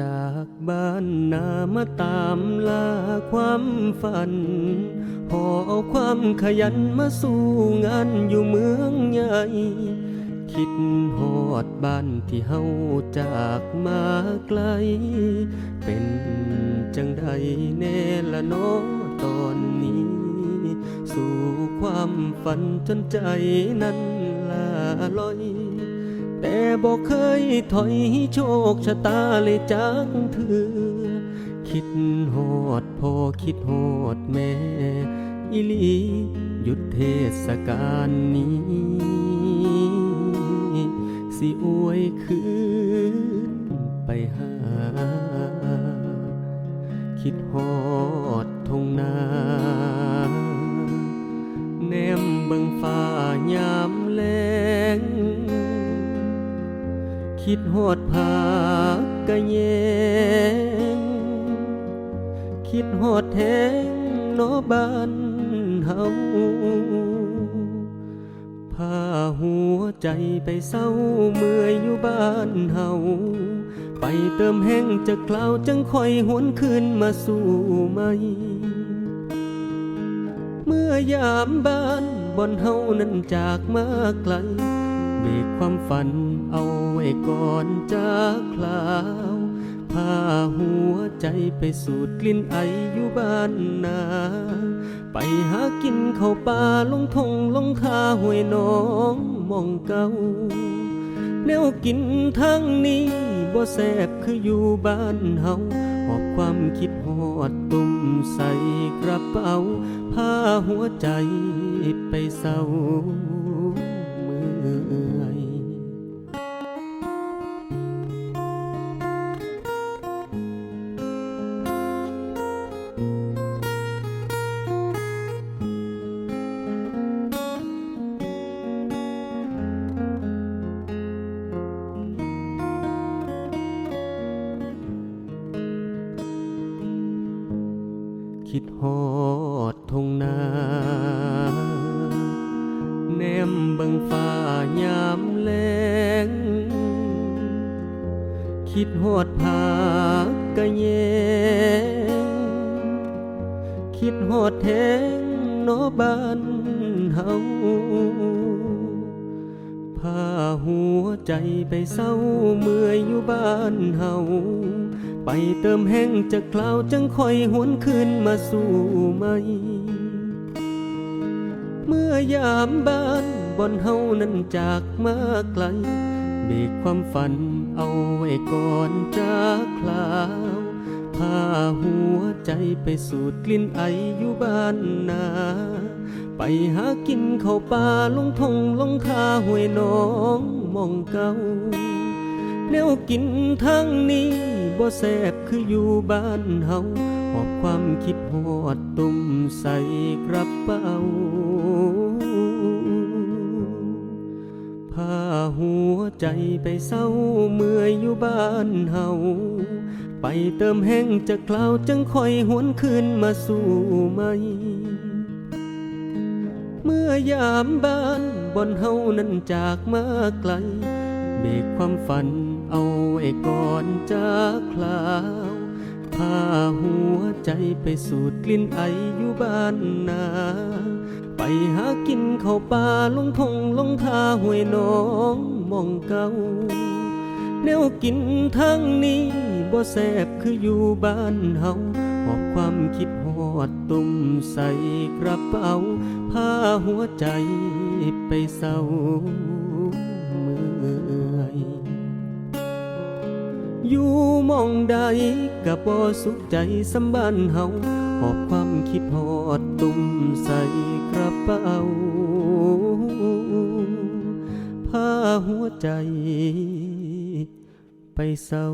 จากบ้านนามาตามล่าความฝัน พอเอาความขยันมาสู่งานอยู่เมืองใหญ่ คิดหอดบ้านที่เฮาจากมาไกล เป็นจังใดแน่ละน้อตอนนี้ สู่ความฝันจนใจนั้นลาลอย แต่บอกเคยถอยโชคชะตาเลยจักเถือคิดหอดพอคิดหอดแม่อิลีหยุดเทศกาลนี้ สิอวยคืนไปหา คิดหอดทงนา คิดหอดผากกะแยงคิดหอดแทงเนอบ้านเฮาพาหัวใจไปเศร้าเมื่อยอยู่บ้านเฮาไปเติมแห้งจากคลาวจังคอยหวนคืนมาสู่ไหม เมื่อยามบ้านบอนเฮานั้นจากมาไกล เบรกความฝันเอาไว้ก่อนจากคลาวพาหัวใจไปสูดกลิ่นไออยู่บ้านนา ไปหากินเข้าวป่าลงทงลงคาห้วยน้องมองเก่าแนวกินทางนี้บ่แซบคืออยู่บ้านเฮาหอบความคิดหอดตุ่มใส่กระเป๋าพาหัวใจไปเศร้า ยคิดหอดทงนา เบิงฟ้ายามแลง คิดหอดผากะแยง คิดหอดแทงเนอบ้านเฮาพาหัวใจไปเศร้าเมื่อยอยู่บ้านเฮาไปเติมแห้งจากคลาวจังคอยหวนคืนมาสู่ไหมเมื่อยามบ้าน บอนเฮานั้นจากมาไกลเบกความฝันเอาไว้ก่อนจากคลาวพาหัวใจไปสูดกลิ่นไออยู่บ้านนา ไปหากินเข้าวป่าลงทงลงคาห้วยน้องมองเก่าแนวกินทางนี้บ่แซบคืออยู่บ้านเฮาหอบความคิดหอดตุ่มใส่กระเป๋า พาหัวใจไปเศร้าเมื่อยอยู่บ้านเฮาไปเติมแห้งจากคลาวจังคอยหวนคืนมาสู่ไหม เมื่อยามบ้านบนเฮานั้นจากมาไกล เบกความฝันเอาไว้ก่อนจากคลาวพาหัวใจไปสูดกลิ่นไออยู่บ้านนา ไปหากินเข้าวป่าลงทงลงทาห้วยน้องมองเก่าแนวกินทางนี้บ่แซบคืออยู่บ้านเฮาหอบความคิดหอดตุ่มใส่กระเป๋าพาหัวใจไปเศร้าเมื่อยอยู่มองใดก็บ่สุขใจสำบ้านเฮาหอบความคิดหอดตุ่มใส่ ใจ ไปเศร้า